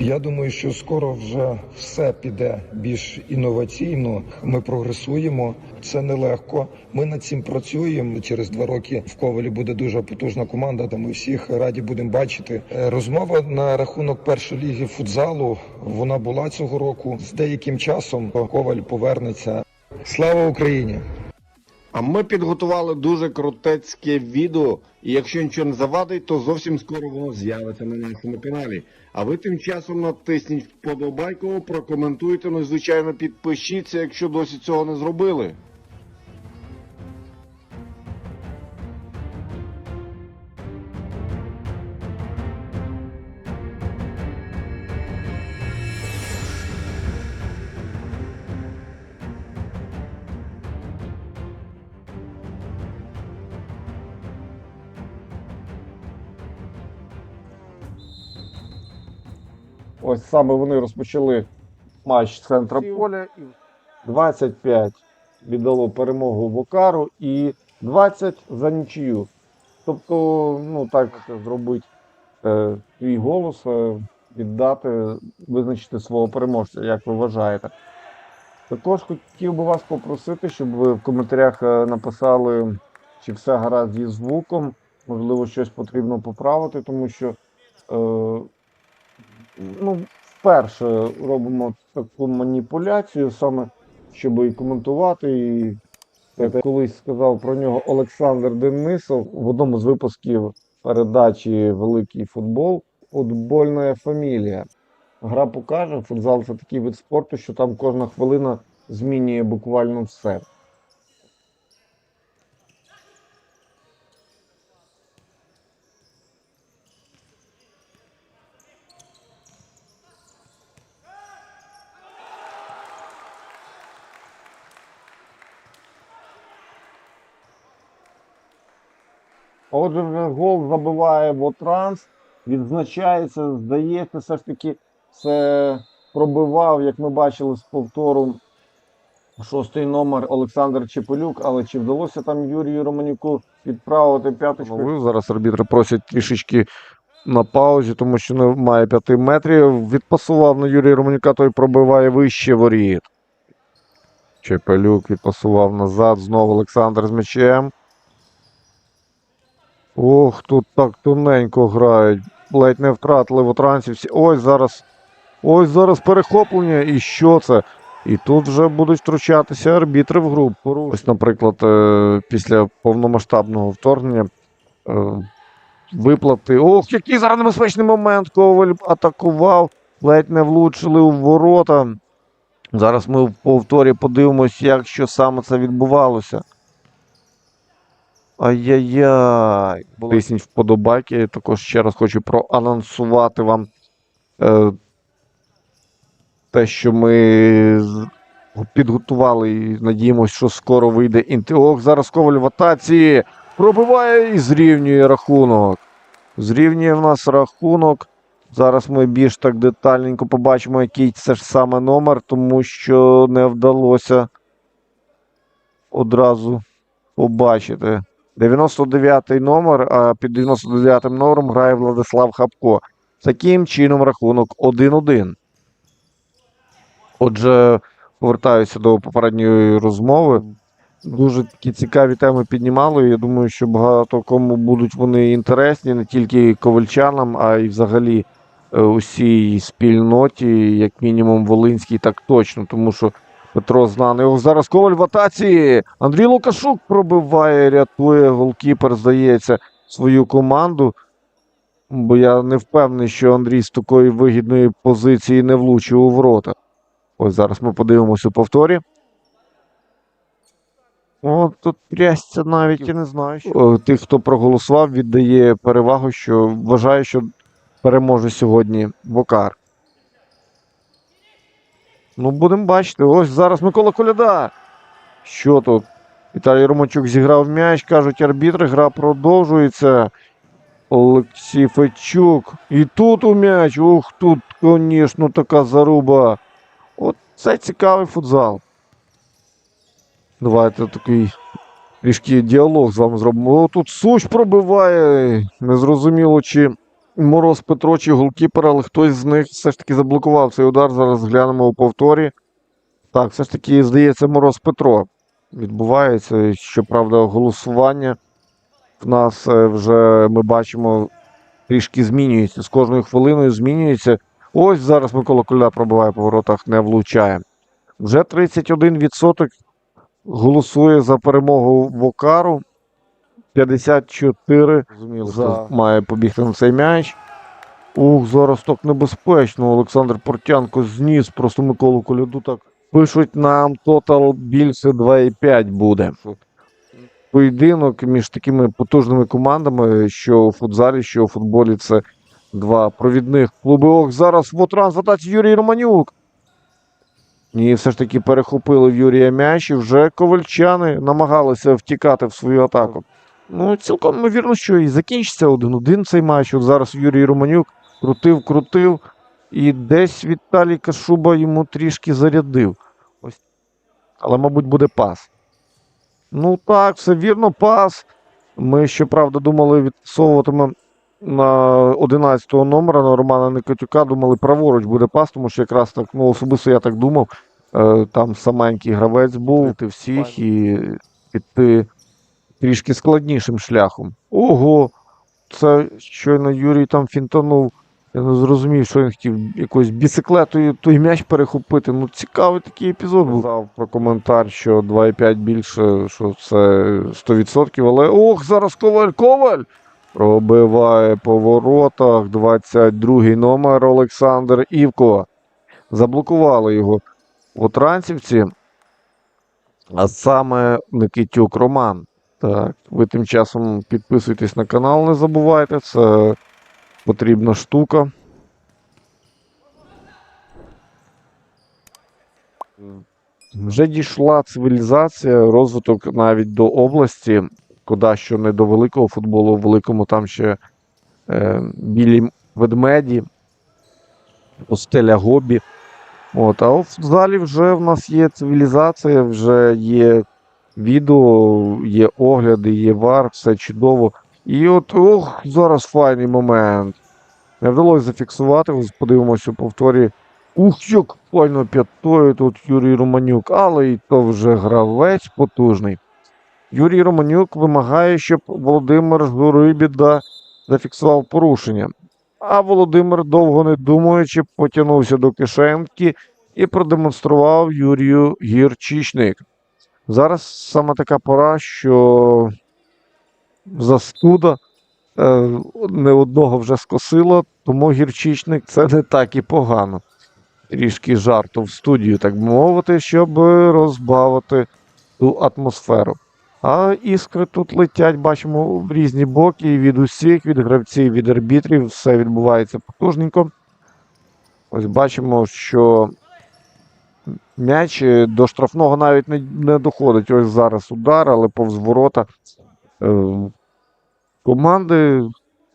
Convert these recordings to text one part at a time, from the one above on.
Я думаю, що скоро вже все піде більш інноваційно. Ми прогресуємо. Це нелегко. Ми над цим працюємо. Через два роки в Ковалі буде дуже потужна команда. Та ми всіх раді будемо бачити. Е, Розмова на рахунок першої ліги футзалу. Вона була цього року. З деяким часом Коваль повернеться. Слава Україні! А ми підготували дуже крутецьке відео, і якщо нічого не завадить, то зовсім скоро воно з'явиться на нашому каналі. А ви тим часом натисніть вподобайку, прокоментуйте, ну і звичайно підпишіться, якщо досі цього не зробили. Ось саме вони розпочали матч центра поля. 25 віддало перемогу Вокару і 20 за нічию. Тобто, ну так зробити е, твій голос, е, віддати, визначити свого переможця, як ви вважаєте. Також хотів би вас попросити, щоб ви в коментарях е, написали, чи все гаразд зі звуком, можливо, щось потрібно поправити, тому що. Е, ну, вперше робимо таку маніпуляцію, саме щоб і коментувати. І як колись сказав про нього Олександр Денисов в одному з випусків передачі Великий футбол. Футбольна фамілія. Гра покаже, футзал це такий вид спорту, що там кожна хвилина змінює буквально все. Отже, гол забиває Вотранс, відзначається, здається, все ж таки це пробивав, як ми бачили з повтору, шостий номер Олександр Чепелюк, але чи вдалося там Юрію Романюку відправити п'яточку? Ну, Зараз арбітри просять трішечки на паузі, тому що немає 5 метрів. Відпасував на Юрія Романюка, той пробиває вище воріт. Чепелюк відпасував назад. Знову Олександр з м'ячем. Ох, тут так тоненько грають. Ледь не втратили в отрансі всі. Ось зараз. Ось зараз перехоплення. І що це? І тут вже будуть втручатися арбітри в гру. Ось, наприклад, е, після повномасштабного вторгнення е, виплати. Ох, який зараз небезпечний момент. Коваль атакував, ледь не влучили у ворота. Зараз ми в повторі подивимось, як що саме це відбувалося. Ай-яй-яй. Тисніть вподобайки. Також ще раз хочу проанонсувати вам е, те, що ми підготували і надіємося, що скоро вийде інти. Ох, зараз Коваль в атаці. Пробиває і зрівнює рахунок. Зрівнює в нас рахунок. Зараз ми більш так детальненько побачимо, який це ж саме номер, тому що не вдалося одразу побачити. 99-й номер, а під 99-м номером грає Владислав Хапко. Таким чином рахунок 1-1. Отже, повертаюся до попередньої розмови. Дуже такі цікаві теми піднімали. Я думаю, що багато кому будуть вони інтересні, не тільки ковальчанам, а й взагалі е, усій спільноті, як мінімум Волинській, так точно, тому що Петро знаний. Зараз Коваль в атаці. Андрій Лукашук пробиває, рятує голкіпер, здається, свою команду. Бо я не впевнений, що Андрій з такої вигідної позиції не влучив у ворота. Ось зараз ми подивимося у повторі. О, тут трясся навіть, я не знаю. Що... Тих, хто проголосував, віддає перевагу, що вважає, що переможе сьогодні Бокар. Ну, будемо бачити. Ось зараз Микола Коляда. Що тут? Віталій Романчук зіграв м'яч, кажуть арбітри, гра продовжується. Олексій Фечук. І тут у м'яч. Ух, тут, звісно, така заруба. От це цікавий футзал. Давайте такий трішки діалог з вами зробимо. О, тут Суч пробиває. Незрозуміло, чи Мороз Петро чи голкіпер, але хтось з них все ж таки заблокував цей удар. Зараз глянемо у повторі. Так, все ж таки, здається, Мороз Петро відбувається. Щоправда, голосування в нас е, вже ми бачимо трішки змінюється. З кожною хвилиною змінюється. Ось зараз Микола Коля пробиває по воротах, не влучає. Вже 31% голосує за перемогу Вокару. 54 Зрозуміло, за... хто має побігти на цей м'яч. Ух, зараз так небезпечно. Олександр Портянко зніс просто Миколу Коляду так. Пишуть нам тотал більше 2,5 буде. Поєдинок між такими потужними командами, що у футзалі, що у футболі це два провідних клуби. Ох, зараз в атаці Юрій Романюк. Ні, все ж таки перехопили в Юрія м'яч і вже ковальчани намагалися втікати в свою атаку. Ну, цілком ймовірно, що і закінчиться один-один цей матч. От зараз Юрій Романюк крутив, крутив, і десь Віталій Кашуба йому трішки зарядив. Ось. Але, мабуть, буде пас. Ну так, все вірно, пас. Ми, щоправда, думали відсовуватиме на 11-го номера на Романа Никитюка. Думали, праворуч буде пас, тому що якраз так, ну, особисто я так думав. Е, там саменький гравець був, ти всіх і піти трішки складнішим шляхом. Ого! Це щойно Юрій там фінтанув. Я не зрозумів, що він хотів якоюсь біциклетою той м'яч перехопити. Ну, цікавий такий епізод був. Казав про коментар, що 2,5 більше, що це 100%. Але ох, зараз Коваль Коваль! Пробиває по воротах. 22-й номер Олександр Івко. Заблокували його отранцівці. А саме Никитюк Роман. Так, ви тим часом підписуйтесь на канал, не забувайте, це потрібна штука. Вже дійшла цивілізація, розвиток навіть до області, куди що не до великого футболу, в великому там ще е, білі ведмеді, постеля гобі. От, а в залі вже в нас є цивілізація, вже є відео, є огляди, є вар, все чудово. І от ох, зараз файний момент. Не вдалося зафіксувати, подивимося у повторі. Ух, як файно п'ятою тут Юрій Романюк, але і то вже гравець потужний. Юрій Романюк вимагає, щоб Володимир Згорибіда зафіксував порушення. А Володимир, довго не думаючи, потягнувся до кишенки і продемонстрував Юрію гірчичник. Зараз саме така пора, що застуда е, не одного вже скосило, тому гірчичник це не так і погано. Трішки жарту в студію, так би мовити, щоб розбавити ту атмосферу. А іскри тут летять, бачимо, в різні боки від усіх, від гравців, від арбітрів, все відбувається потужненько. Ось бачимо, що м'яч е, до штрафного навіть не, не доходить. Ось зараз удар, але повз ворота. Е, команди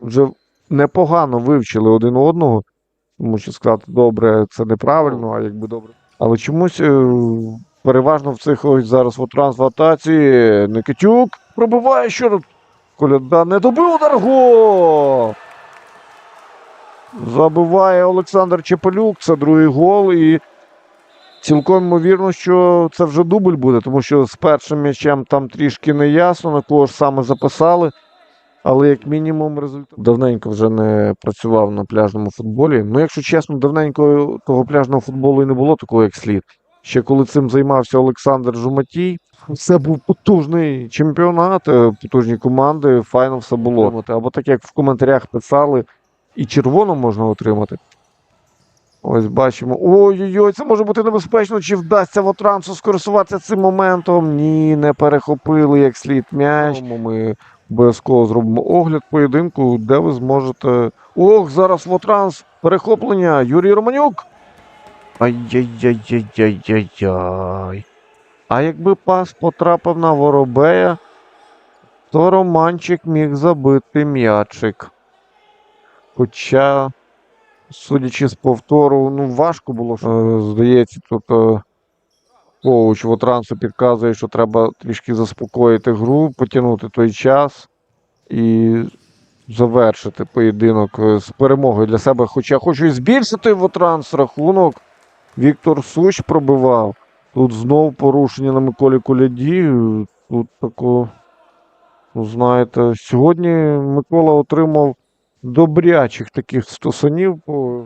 вже непогано вивчили один одного. Тому що сказати добре, це неправильно, а якби добре. Але чомусь е, переважно в цих ось зараз от трансватації Никитюк пробиває що тут. Коляда не добив удар гол! Забиває Олександр Чепелюк, це другий гол. І цілком ймовірно, що це вже дубль буде, тому що з першим м'ячем там трішки не ясно, на кого ж саме записали. Але як мінімум результат давненько вже не працював на пляжному футболі. Ну, якщо чесно, давненько того пляжного футболу і не було такого, як слід. Ще коли цим займався Олександр Жуматій, це був потужний чемпіонат, е, потужні команди, файно все було. Або так як в коментарях писали, і червоно можна отримати. Ось бачимо. Ой-ой-ой, це може бути небезпечно. Чи вдасться Вотрансу скористуватися цим моментом? Ні, не перехопили як слід м'яч. Тому Ми обов'язково зробимо огляд поєдинку, де ви зможете. Ох, зараз Вотранс. Перехоплення. Юрій Романюк. Ай-яй-яй-яй-яй-яй. А якби пас потрапив на Воробея, то Романчик міг забити м'ячик. Хоча, судячи з повтору, ну важко було. Е, Здається, тут е, коуч Вотрансу підказує, що треба трішки заспокоїти гру, потягнути той час. І завершити поєдинок е, з перемогою для себе. Хоча хочу і збільшити Вотранс рахунок. Віктор Суч пробивав. Тут знов порушення на Миколі Коляді. Тут тако, ну, знаєте, сьогодні Микола отримав добрячих таких стосунів.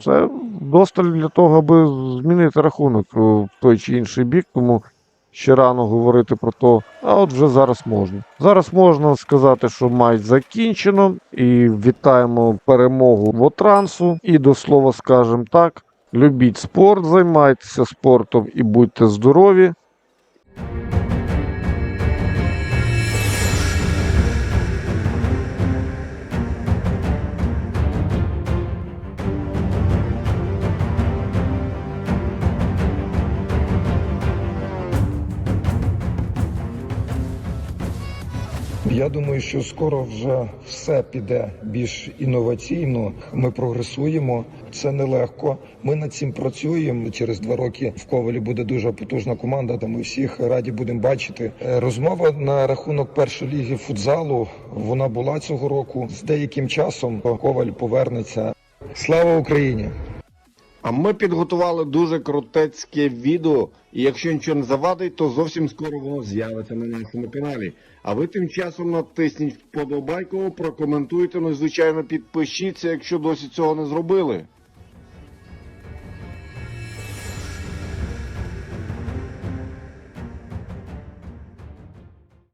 Це досталь для того, аби змінити рахунок в той чи інший бік. Тому ще рано говорити про то, а от вже зараз можна. Зараз можна сказати, що матч закінчено, і вітаємо перемогу Вотрансу. І до слова скажемо так: любіть спорт, займайтеся спортом і будьте здорові. Я думаю, що скоро вже все піде більш інноваційно. Ми прогресуємо. Це нелегко. Ми над цим працюємо. Через два роки в Ковалі буде дуже потужна команда. Де ми всіх раді будемо бачити. Е, Розмова на рахунок першої ліги футзалу. Вона була цього року. З деяким часом Коваль повернеться. Слава Україні! А ми підготували дуже крутецьке відео, і якщо нічого не завадить, то зовсім скоро воно з'явиться на нашому каналі. А ви тим часом натисніть вподобайку, прокоментуйте, ну і звичайно підпишіться, якщо досі цього не зробили.